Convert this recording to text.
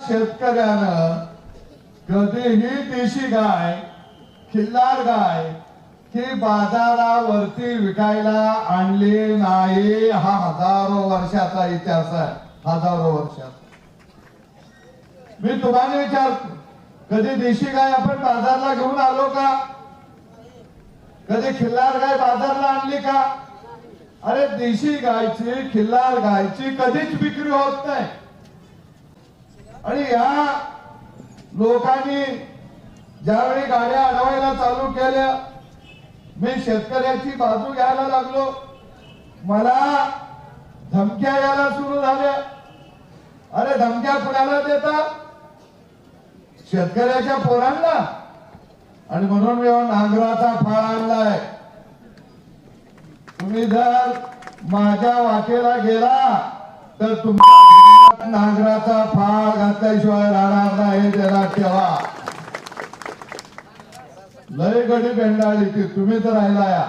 शेतकऱ्यानं कधीही देशी गाय खिल्लार गाय ही बाजारावरती विकायला आणली नाही. हा हजारो वर्षाचा इतिहास आहे. हजारो वर्षाचा. मी तुम्हाला विचारतो कधी देशी गाय आपण बाजारला घेऊन आलो का? कधी खिल्लार गाय बाजारला आणली का? अरे देशी गायची खिल्लार गायची कधीच विक्री होत नाही. आणि या लोकांनी ज्यावेळी गाड्या अडवायला चालू केल्या मी शेतकऱ्याची बाजू घ्यायला लागलो. मला धमक्या यायला सुरू झाल्या. अरे धमक्या कुणाला देता? शेतकऱ्याच्या पोरांना. आणि म्हणून मी नांगराचा फाळ आणलाय. तुम्ही जर माझ्या वाटेला गेला तर तुमच्या नांगराचा फाळ घातल्याशिवाय राहणार नाही हे ठेवा. लय गडी बेंडाळली ती तुम्ही तर राहिला या